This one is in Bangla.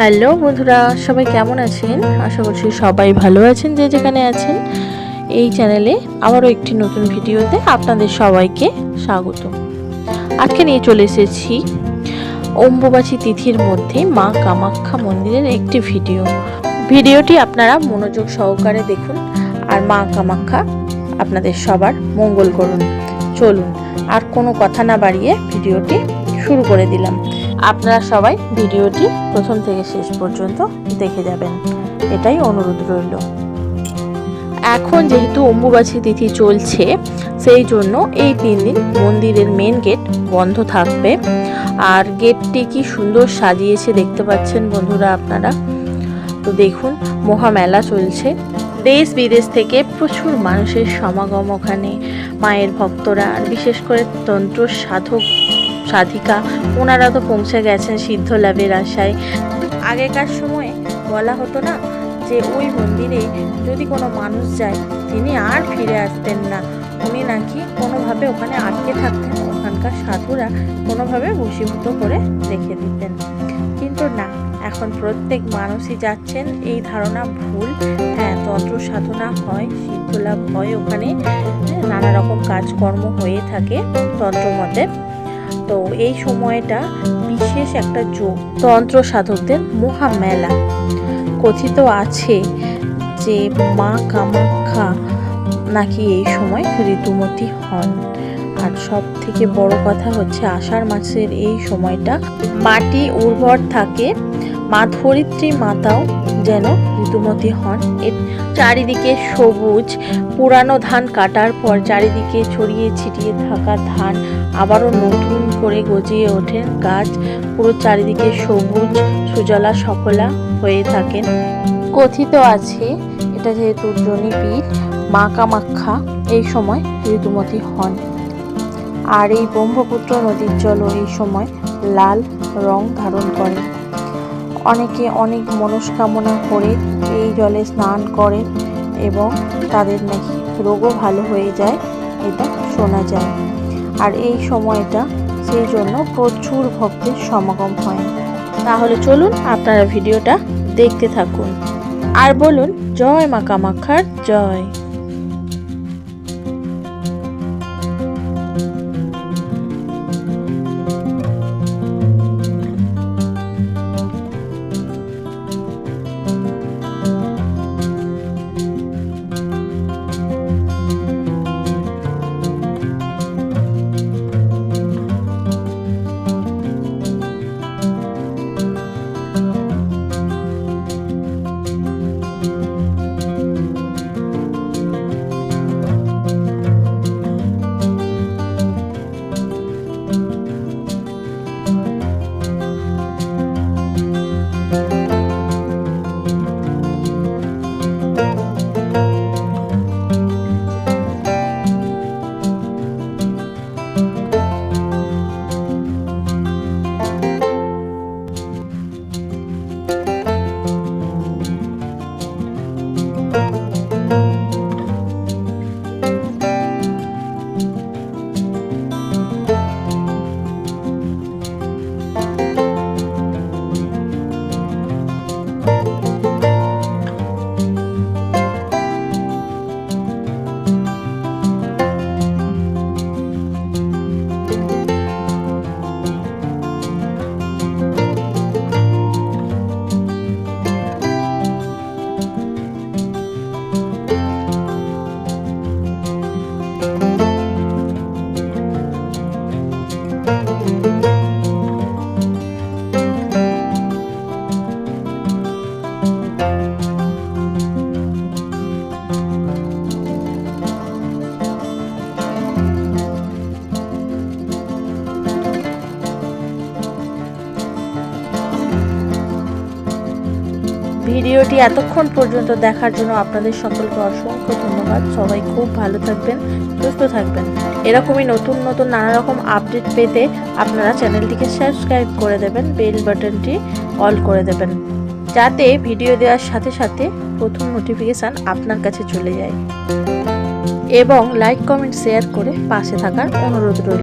হ্যালো বন্ধুরা, সবাই কেমন আছেন? আশা করছি সবাই ভালো আছেন যে যেখানে আছেন। এই চ্যানেলে আবারও একটি নতুন ভিডিওতে আপনাদের সবাইকে স্বাগত। আজকে নিয়ে চলে এসেছি অম্বুবাচী তিথির মধ্যে মা কামাখ্যা মন্দিরের একটি ভিডিও। ভিডিওটি আপনারা মনোযোগ সহকারে দেখুন আর মা কামাখ্যা আপনাদের সবার মঙ্গল করুন। চলুন, আর কোনো কথা না বাড়িয়ে ভিডিওটি শুরু করে দিলাম। আপনারা সবাই ভিডিওটি প্রথম থেকে শেষ পর্যন্ত দেখে যাবেন। এটাই অনুরোধ রইল। এখন যেহেতু অম্বুবাচী তিথি চলছে, সেই জন্য এই তিন দিন মন্দিরের মেন গেট বন্ধ থাকবে। আর গেটটি কি সুন্দর সাজিয়েছে দেখতে পাচ্ছেন বন্ধুরা আপনারা। তো দেখুন মহামেলা চলছে। দেশ বিদেশ থেকে প্রচুর মানুষের সমাগম ওখানে, মায়ের ভক্তরা, আর বিশেষ করে তন্ত্র সাধক সাধিকা। ওনারা তো পৌঁছে গেছেন সিদ্ধ লাভের আশায়। আগেকার সময়ে বলা হতো না যে ওই মন্দিরে যদি কোনো মানুষ যায় তিনি আর ফিরে আসতেন না। উনি নাকি কোনোভাবে ওখানে আটকে থাকতেন ওখানকার সাধুরা কোনোভাবে বশীভূত করে রেখে দিতেন। কিন্তু না এখন প্রত্যেক মানুষই যাচ্ছেন এই ধারণা ভুল। হ্যাঁ তন্ত্র সাধনা হয় সিদ্ধলাভ হয় ওখানে। হ্যাঁ, নানা রকম কাজকর্ম হয়ে থাকে তন্ত্রমতে তো এই সময়টা বিশেষ একটা যোগ তন্ত্র সাধকদের মহা মেলা কথিত আছে যে মা কামাখ্যা নাকি এই সময় ঋতুমতি হন। আর সব থেকে বড় কথা হচ্ছে আষাঢ় মাসের এই সময়টা মাটি উর্বর থাকে মা ধরিত্রী মাতাও যেন ঋতুমতী হন। এর চারিদিকে সবুজ, পুরানো ধান কাটার পর চারিদিকে ছড়িয়ে ছিটিয়ে থাকা ধান আবারও নতুন করে গজিয়ে ওঠেন। গাছ পুরো চারিদিকে সবুজ, সুজলা সফলা হয়ে থাকেন। কথিত আছে, এটা যেহেতু জনিপীঠ মা কামাখ্যা এই সময় ঋতুমতী হন। আর এই ব্রহ্মপুত্র নদীর জলও এই সময় লাল রং ধারণ করে। অনেকে অনেক মনস্কামনা করে এই জলে স্নান করে এবং তাদের নাকি রোগও ভালো হয়ে যায়, এটা শোনা যায়। আর এই সময়টা সেই জন্য প্রচুর ভক্তের সমাগম হয়। তাহলে চলুন আপনারা ভিডিওটা দেখতে থাকুন। আর বলুন, জয় মা জয়। Thank you. ভিডিওটি এতক্ষণ পর্যন্ত দেখার জন্য আপনাদের সকলকে অসংখ্য ধন্যবাদ। সবাই খুব ভালো থাকবেন, সুস্থ থাকবেন। এরকমই নতুন নতুন নানা রকম আপডেট পেতে আপনারা চ্যানেলটিকে সাবস্ক্রাইব করে দেবেন, বেল বাটনটি অল করে দেবেন, যাতে ভিডিও দেওয়ার সাথে সাথে প্রথম নোটিফিকেশান আপনার কাছে চলে যায়। এবং লাইক, কমেন্ট, শেয়ার করে পাশে থাকার অনুরোধ রইল।